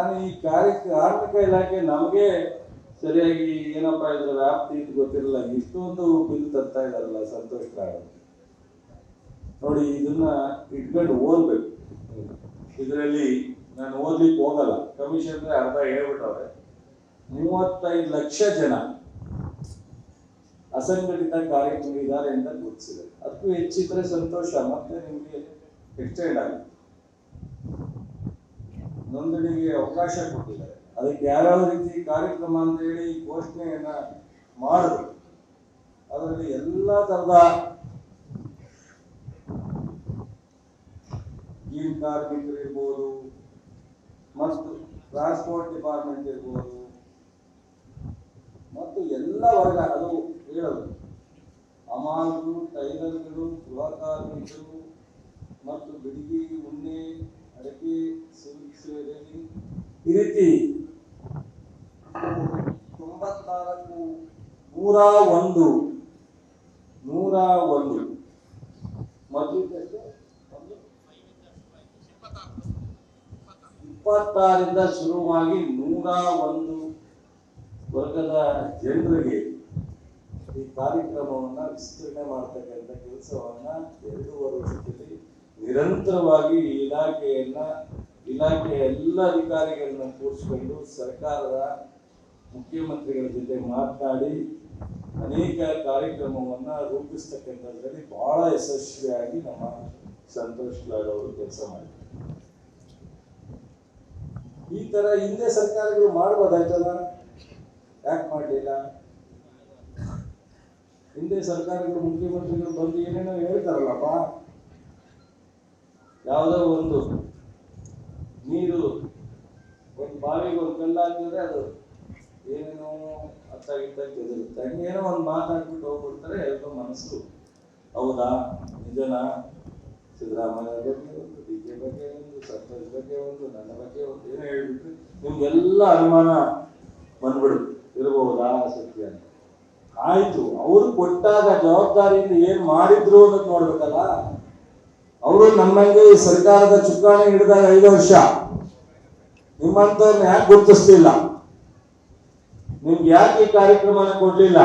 ನಾನು ಈ ಕಾರ್ಯ ಕಾರ್ಮಿಕ ಇಲಾಖೆ ನಮಗೆ ಸರಿಯಾಗಿ ಏನಪ್ಪ ಇದ್ರ ವ್ಯಾಪ್ತಿ ಇದು ಗೊತ್ತಿರಲ್ಲ. ಇಷ್ಟೊಂದು ಬಿಲ್ ತರ್ತಾ ಇದಾರಲ್ಲ, ಸಂತೋಷ ನೋಡಿ, ಇದನ್ನ ಇಟ್ಕೊಂಡು ಓದ್ಬೇಕು. ಇದರಲ್ಲಿ ನಾನು ಓದ್ಲಿಕ್ಕೆ ಹೋಗಲ್ಲ. ಕಮಿಷನ್ ಅರ್ಧ ಹೇಳ್ಬಿಟ್ಟವ್ರೆ ಮೂವತ್ತೈದು ಲಕ್ಷ ಜನ ಅಸಂಘಟಿತ ಕಾರ್ಯಕ್ರಮ ಇದ್ದಾರೆ ಅಂತ ಗುರುತಿಸಿದೆ ಅದಕ್ಕೂ ಹೆಚ್ಚಿದ್ರೆ ಸಂತೋಷ, ಮತ್ತೆ ನಿಮಗೆ ಎಕ್ಸ್ಟೆಂಡ್ ಆಗುತ್ತೆ. ನೋಂದಣಿಗೆ ಅವಕಾಶ ಕೊಟ್ಟಿದ್ದಾರೆ. ಅದಕ್ಕೆ ಯಾವ್ಯಾವ ರೀತಿ ಕಾರ್ಯಕ್ರಮ ಅಂತ ಹೇಳಿ ಘೋಷಣೆಯನ್ನ ಮಾಡಿದ್ರು ಅದರಲ್ಲಿ ಎಲ್ಲ ತರದ ಜೀನ್ ಕಾರ್ಮಿಕರು ಇರ್ಬೋದು, ಮತ್ತು ಟ್ರಾನ್ಸ್ಪೋರ್ಟ್ ಡಿಪಾರ್ಟ್ಮೆಂಟ್ ಇರ್ಬೋದು, ಮತ್ತು ಎಲ್ಲ ವರ್ಗ, ಅದು ಹೇಳೋದು. ಅಮಾಲ್ಗಳು, ಟೈಲರ್ಗಳು ಗೃಹ ಕಾರ್ಮಿಕರು ಮತ್ತು ಬಿಡಿಗಿ, ಉಣ್ಣೆ ಈ ರೀತಿ ತೊಂಬತ್ನಾಲ್ಕು ನೂರ ಒಂದು ನೂರ ಒಂದು? ಇಪ್ಪತ್ತಾರಿಂದ ಶುರುವಾಗಿ ನೂರ ಒಂದು ವರ್ಗದ ಜನರಿಗೆ ಈ ಕಾರ್ಯಕ್ರಮವನ್ನ ವಿಸ್ತರಣೆ ಮಾಡ್ತಕ್ಕಂಥ ಕೆಲಸವನ್ನ ಎರಡೂವರೆ ವರ್ಷದಲ್ಲಿ ನಿರಂತರವಾಗಿ ಇಲಾಖೆಯನ್ನ ಇಲಾಖೆಯ ಎಲ್ಲ ಅಧಿಕಾರಿಗಳನ್ನ ಕೂರಿಸ್ಕೊಂಡು ಸರ್ಕಾರದ ಮುಖ್ಯಮಂತ್ರಿಗಳ ಜೊತೆ ಮಾತನಾಡಿ ಅನೇಕ ಕಾರ್ಯಕ್ರಮವನ್ನ ರೂಪಿಸ್ತಕ್ಕಂಥದ್ರಲ್ಲಿ ಬಹಳ ಯಶಸ್ವಿಯಾಗಿ ನಮ್ಮ ಸಂತೋಷ್ ಲಾಡ್ ಅವರು ಕೆಲಸ ಮಾಡಿದ್ದಾರೆ. ಈ ತರ ಹಿಂದೆ ಸರ್ಕಾರಗಳು ಮಾಡ್ಬೋದಾಯ್ತಲ್ಲ? ಯಾಕೆ ಮಾಡಲಿಲ್ಲ? ಹಿಂದೆ ಸರ್ಕಾರಗಳು ಮುಖ್ಯಮಂತ್ರಿಗಳು ಬಂದು ಏನೇನೋ ಹೇಳ್ತಾರಲ್ಲಪ್ಪ? ಯಾವುದೋ ಒಂದು ನೀರು ಒಂದು ಬಾವಿಗೆ ಒಂದು ಕಲ್ಲು ಹಾಕಿದ್ರೆ ಅದು ಏನೇನೋ ಅತ್ತ ಇತ್ತ ಕೆದರುತ್ತೆ ಹಂಗೇನೋ ಒಂದು ಮಾತಾಡ್ಬಿಟ್ಟು ಹೋಗ್ಬಿಡ್ತಾರೆ ಎಲ್ಲರೂ ಮನಸ್ಸು. ಹೌದಾ? ನಿಜನಾ? ಸಿದ್ದರಾಮಯ್ಯ ಬಗ್ಗೆ ಒಂದು ಡಿ ಜೆ ಬಗ್ಗೆ ಒಂದು ಸರ್ಕಾರದ ಬಗ್ಗೆ ಒಂದು, ನನ್ನ ಬಗ್ಗೆ ಒಂದು, ಏನೋ ಹೇಳ್ಬಿಟ್ರೆ ನಿಮ್ಗೆಲ್ಲ ಅನುಮಾನ ಬಂದ್ಬಿಡುತ್ತೆ. ಇರಬಹುದಾ ಸತ್ಯ ಅಂತ. ಆಯ್ತು, ಅವ್ರು ಕೊಟ್ಟಾಗ ಜವಾಬ್ದಾರಿಯಿಂದ ಏನ್ ಮಾಡಿದ್ರು ಅನ್ನೋದು ನೋಡ್ಬೇಕಲ್ಲ? ಅವರು ನಮ್ಮಂಗೆ ಈ ಸರ್ಕಾರದ ಚುಕ್ಕಾಣಿ ಹಿಡಿದಾಗ ಐದು ವರ್ಷ. ನಿಮ್ಮಂತವ್ರನ್ನ ಯಾಕೆ ಗುರುತಿಸ್ಲಿಲ್ಲ? ನಿಮ್ಗೆ ಯಾಕೆ ಈ ಕಾರ್ಯಕ್ರಮನ ಕೊಡ್ಲಿಲ್ಲ?